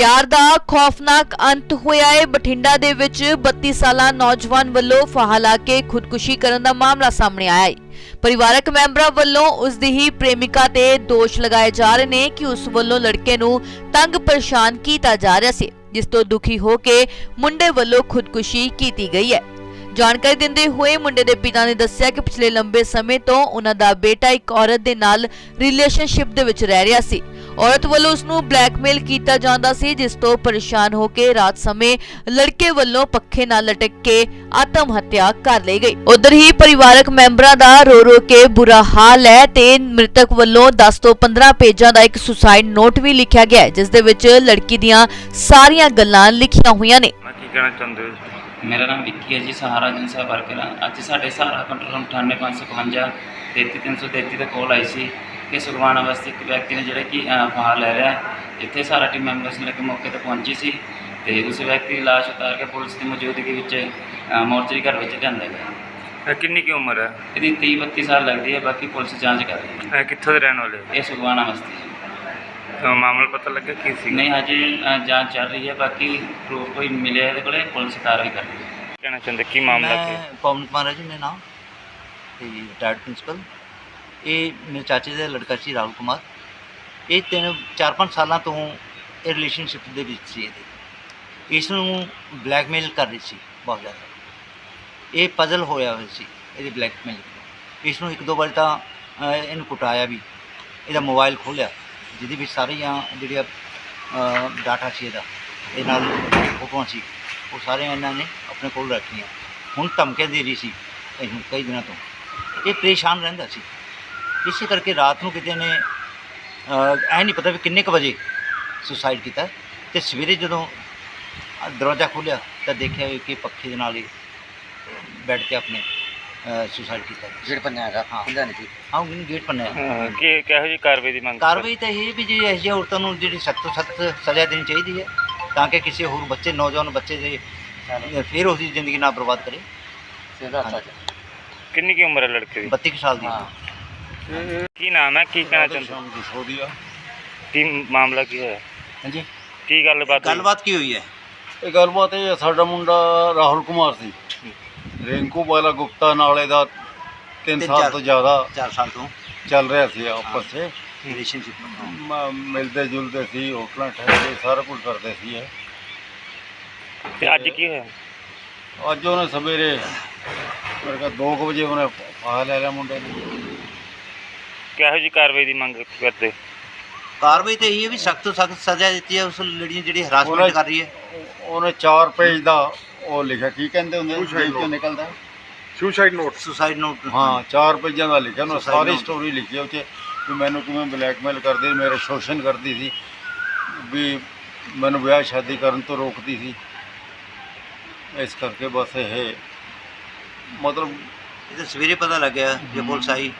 ਪਿਆਰ ਦਾ ਖੌਫਨਾਕ ਅੰਤ ਹੋਇਆ ਹੈ। ਬਠਿੰਡਾ ਦੇ ਵਿੱਚ 32 ਸਾਲਾ ਨੌਜਵਾਨ ਵੱਲੋਂ ਫਾਹਾ ਲਾ ਕੇ ਖੁਦਕੁਸ਼ੀ ਕਰਨ ਦਾ ਮਾਮਲਾ ਸਾਹਮਣੇ ਆਇਆ ਹੈ। ਪਰਿਵਾਰਕ ਮੈਂਬਰਾਂ ਵੱਲੋਂ ਉਸ ਦੀ ਹੀ ਪ੍ਰੇਮਿਕਾ ਤੇ ਦੋਸ਼ ਲਗਾਏ ਜਾ ਰਹੇ ਨੇ ਕਿ ਉਸ ਵੱਲੋਂ ਲੜਕੇ ਨੂੰ ਤੰਗ ਪਰੇਸ਼ਾਨ ਕੀਤਾ ਜਾ ਰਿਹਾ ਸੀ, ਜਿਸ ਤੋਂ ਦੁਖੀ ਹੋ ਕੇ ਮੁੰਡੇ ਵੱਲੋਂ ਖੁਦਕੁਸ਼ੀ ਕੀਤੀ ਗਈ ਹੈ। ਜਾਣਕਾਰੀ ਦਿੰਦੇ ਹੋਏ ਮੁੰਡੇ ਦੇ ਪਿਤਾ ਨੇ ਦੱਸਿਆ ਕਿ ਪਿਛਲੇ ਲੰਬੇ ਸਮੇਂ ਤੋਂ ਉਹਨਾਂ ਦਾ ਬੇਟਾ ਇੱਕ ਔਰਤ ਦੇ ਨਾਲ ਰਿਲੇਸ਼ਨਸ਼ਿਪ ਦੇ ਵਿੱਚ ਰਹਿ ਰਿਹਾ ਸੀ। ਔਰਤ ਵੱਲੋਂ ਉਸ ਨੂੰ ਬਲੈਕਮੇਲ ਕੀਤਾ ਜਾਂਦਾ ਸੀ, ਜਿਸ ਤੋਂ ਪਰੇਸ਼ਾਨ ਹੋ ਕੇ ਰਾਤ ਸਮੇਂ ਲੜਕੇ ਵੱਲੋਂ ਪੱਖੇ ਨਾਲ ਲਟਕ ਕੇ ਆਤਮ ਹੱਤਿਆ ਕਰ ਲਈ ਗਈ। ਉਧਰ ਹੀ ਪਰਿਵਾਰਕ ਮੈਂਬਰਾਂ ਦਾ ਰੋ ਰੋ ਕੇ ਬੁਰਾ ਹਾਲ ਹੈ ਤੇ ਮ੍ਰਿਤਕ ਵੱਲੋਂ 10 ਤੋਂ 15 ਪੇਜਾਂ ਦਾ ਇੱਕ ਸੁਸਾਈਡ ਨੋਟ ਵੀ ਲਿਖਿਆ ਗਿਆ ਹੈ, ਜਿਸ ਦੇ ਵਿੱਚ ਲੜਕੀ ਦੀਆਂ ਸਾਰੀਆਂ ਗੱਲਾਂ ਲਿਖੀਆਂ ਹੋਈਆਂ ਨੇ। ਕੀ ਕਹਿਣਾ ਚਾਹੁੰਦੇ ਹੋ ਮੇਰਾ ਨਾਮ ਵਿੱਕੀ ਹੈ ਜੀ ਸਹਾਰਾ ਜਨਸਾ ਵਰਕਰ ਹਾਂ। ਅੱਜ ਸਾਡੇ ਸਹਾਰਾ ਕੰਟਰੋਲ ਰੂਮ 98555 33333 ਤੇ ਕਾਲ ਆਈ ਸੀ ਕਿ ਸੁਖਵਾਨ ਅਵਸਥੀ ਇੱਕ ਵਿਅਕਤੀ ਨੇ ਜਿਹੜਾ ਕਿ ਫਾਹਾ ਲੈ ਰਿਹਾ ਇੱਥੇ ਸਾਰਾ ਟੀਮ ਮੈਂਬਰਸ ਨੇ ਕਿ ਮੌਕੇ ਤੇ ਪਹੁੰਚੀ ਸੀ ਤੇ ਉਸ ਵਿਅਕਤੀ ਦੀ ਲਾਸ਼ ਉਤਾਰ ਕੇ ਪੁਲਿਸ ਦੀ ਮੌਜੂਦਗੀ ਵਿੱਚ ਮੋਰਚਰੀ ਘਰ ਵਿੱਚ ਲਿਆਂਦਾ ਗਿਆ। ਇਹ ਕਿੰਨੀ ਕੀ ਉਮਰ ਹੈ? ਇਹਦੀ 30 32 ਸਾਲ ਲੱਗਦੀ ਹੈ ਬਾਕੀ ਪੁਲਿਸ ਜਾਂਚ ਕਰ ਰਹੀ ਹੈ। ਇਹ ਕਿੱਥੋਂ ਦੇ ਰਹਿਣ ਵਾਲੇ ਹੋ? ਇਹ ਸੁਖਵਾਨ ਅਵਸਥੀ ਅਹ ਮਾਮਲਾ ਪਤਾ ਲੱਗਾ ਕੀ ਸੀ? ਨਹੀਂ ਹਜੇ ਅਹ, ਜਾਂਚ ਚੱਲ ਰਹੀ ਹੈ ਬਾਕੀ ਪ੍ਰੂਫ ਕੋਈ ਮਿਲਿਆ ਇਹਦੇ ਕੋਲੇ ਪੁਲਿਸ ਕਾਰਵਾਈ ਕਰ ਰਹੀ ਹੈ। ਕਹਿਣਾ ਚਾਹੁੰਦੇ ਕੀ ਮਾਮਲਾ ਕੀ ਮੈਂ ਪਵਨ ਕੁਮਾਰ ਹੈ ਜੀ ਮੇਰਾ ਨਾਮ। ਤੇ ਰਿਟਾਇਰਡ ਪ੍ਰਿੰਸੀਪਲ। ਇਹ ਮੇਰੇ ਚਾਚੇ ਦਾ ਲੜਕਾ ਸੀ ਰਾਹੁਲ ਕੁਮਾਰ। ਇਹ ਤਿੰਨ ਚਾਰ ਪੰਜ ਸਾਲਾਂ ਤੋਂ ਇਹ ਰਿਲੇਸ਼ਨਸ਼ਿਪ ਦੇ ਵਿੱਚ ਸੀ ਇਹਦੇ। ਇਸ ਨੂੰ ਬਲੈਕਮੇਲ ਕਰ ਰਹੀ ਸੀ ਬਹੁਤ ਜ਼ਿਆਦਾ। ਇਹ ਪਜ਼ਲ ਹੋਇਆ ਹੋਇਆ ਸੀ ਇਹਦੇ ਬਲੈਕਮੇਲ ਇਸ ਨੂੰ ਇੱਕ ਦੋ ਵਾਰ ਤਾਂ ਅਹ, ਇਹਨੂੰ ਕੁਟਾਇਆ ਵੀ। ਇਹਦਾ ਮੋਬਾਈਲ ਖੋਲਿਆ ਜਿਹਦੇ ਵਿੱਚ ਸਾਰੀਆਂ ਜਿਹੜੀਆਂ ਡਾਟਾ ਸੀ ਇਹਦਾ। ਇਹ ਨਾਲ ਫੋਟੋਆਂ ਸੀ? ਉਹ ਸਾਰੀਆਂ ਇਹਨਾਂ ਨੇ ਆਪਣੇ ਕੋਲ ਰੱਖੀਆਂ। ਹੁਣ ਧਮਕੇ ਦੇ ਰਹੀ ਸੀ ਇਹਨੂੰ ਕਈ ਦਿਨਾਂ ਤੋਂ। ਇਹ ਪਰੇਸ਼ਾਨ ਰਹਿੰਦਾ ਸੀ। ਇਸੇ ਕਰਕੇ ਰਾਤ ਨੂੰ ਕਿਤੇ ਨੇ ਐ ਨਹੀਂ ਪਤਾ ਵੀ ਕਿੰਨੇ ਕੁ ਵਜੇ ਸੁਸਾਈਡ ਕੀਤਾ ਤੇ ਸਵੇਰੇ ਜਦੋਂ ਦਰਵਾਜ਼ਾ ਖੋਲ੍ਹਿਆ ਤਾਂ ਦੇਖਿਆ ਕਿ ਪੱਖੇ ਦੇ ਨਾਲ ਹੀ ਬੈਠ ਕੇ ਆਪਣੇ ਸੁਸਾਈਡ ਕੀਤਾ ਗੇਟ ਪੰਨਿਆ ਹੈਗਾ ਹਾਂ। ਹੁੰਦਾ ਨਹੀਂ ਸੀ ਹਾਂ ਉਹਨੂੰ ਗੇਟ ਪੰਨਿਆ ਅਹ ਕੀ ਕਿਹੋ ਜਿਹੀ ਕਾਰਵਾਈ ਦੀ ਮੰਗ ਕਰ- ਕਾਰਵਾਈ ਤਾਂ ਇਹ ਵੀ ਜੀ ਇਹੋ ਜਿਹੀ ਔਰਤਾਂ ਨੂੰ ਜਿਹੜੀ ਸਖਤ ਤੋਂ ਸਖਤ ਸਜ਼ਾ ਦੇਣੀ ਚਾਹੀਦੀ ਹੈ ਤਾਂ ਕਿ ਕਿਸੇ ਹੋਰ ਬੱਚੇ ਨੌਜਵਾਨ ਬੱਚੇ ਦੇ ਫਿਰ ਉਸ ਦੀ ਜ਼ਿੰਦਗੀ ਨਾ ਬਰਬਾਦ ਕਰੇ। ਸਿੱਧਾ। ਸੱਚ ਕਿੰਨੀ ਕੀ ਉਮਰ ਹੈ ਲੜਕੇ ਦੀ? 32 ਕੁ ਸਾਲ ਦੀ ਹਾਂ। ਕੀ ਨਾਮ ਹੈ? ਕੀ ਕਹਿਣਾ ਚਾਹੁੰਦੇ? ਹੋ? ਕੀ ਮਾਮਲਾ ਕੀ ਹੋਇਆ? ਹਾਂਜੀ। ਕੀ ਗੱਲਬਾਤ ਹੋਈ? ਗੱਲਬਾਤ ਕੀ ਹੋਈ ਹੈ? ਇਹ ਗੱਲਬਾਤ ਇਹ ਹੈ, ਸਾਡਾ ਮੁੰਡਾ ਰਾਹੁਲ ਕੁਮਾਰ ਸੀ। ਰਿੰਕੂ ਵਾਲਾ ਗੁਪਤਾ ਨਾਲੇ ਦਾ 3 ਤਿੰਨ ਸਾਲ ਤੋਂ ਜ਼ਿਆਦਾ 4 ਸਾਲ ਤੋਂ। ਚੱਲ ਰਿਹਾ ਸੀ ਆਪਸ 'ਚ ਰਿਲੇਸ਼ਨਸ਼ਿਪ ਮ- ਮਿਲਦੇ ਜੁਲਦੇ ਸੀ ਹੋਟਲਾਂ ਠਹਿਰਦੇ ਸਾਰਾ ਕੁਝ ਕਰਦੇ ਸੀ ਇਹ। ਤੇ ਅੱਜ ਕੀ ਹੋਇਆ? ਅੱਜ ਉਹਨੇ ਸਵੇਰੇ ਮੇਰੇ ਕੋਲ 2 ਵਜੇ ਉਹਨੇ ਫਾਹ ਲੈ ਲਿਆ ਮੁੰਡੇ ਨੇ। ਕਿਹੋ ਜਿਹੀ ਕਾਰਵਾਈ ਦੀ ਮੰਗ ਕਰਦੇ? ਕਾਰਵਾਈ ਤੇ ਇਹ ਹੈ ਵੀ ਸਖਤ ਤੋਂ ਸਖਤ ਸਜ਼ਾ ਦਿੱਤੀ ਹੈ ਉਸ ਲੜੀ ਨੂੰ ਜਿਹੜੀ ਹਰਾਸਮੈਂਟ ਉਹਨੇ- ਕਰ ਰਹੀ ਹੈ। ਉਹਨੇ 4 ਪੇਜ ਦਾ ਉਹ ਲਿਖਿਆ ਕੀ ਕਹਿੰਦੇ ਹੁੰਦੇ ਨੇ ਪੇਜ ਤੋਂ ਨਿਕਲਦਾ? ਸੁਸਾਈਡ ਨੋਟ ਸੁਸਾਈਡ ਨੋਟ ਹਾਂ 4 ਪੇਜਾਂ ਦਾ ਲਿਖਿਆ ਉਹਨੇ Suicide ਸਾਰੀ note। ਸਟੋਰੀ ਲਿਖੀ ਉਹ 'ਚ ਵੀ ਮੈਨੂੰ ਕਿਵੇਂ ਬਲੈਕਮੇਲ ਕਰਦੀ ਮੇਰੇ ਸ਼ੋਸ਼ਣ ਕਰਦੀ ਸੀ ਵੀ ਮੈਨੂੰ ਵਿਆਹ ਸ਼ਾਦੀ ਕਰਨ ਤੋਂ ਰੋਕਦੀ ਸੀ। ਇਸ ਕਰਕੇ ਬਸ ਇਹ ਮਤਲਬ ਇਹ ਤਾਂ ਸਵੇਰੇ ਪਤਾ ਲੱਗਿਆ ਜੇ ਪੁਲਿਸ ਆਈ।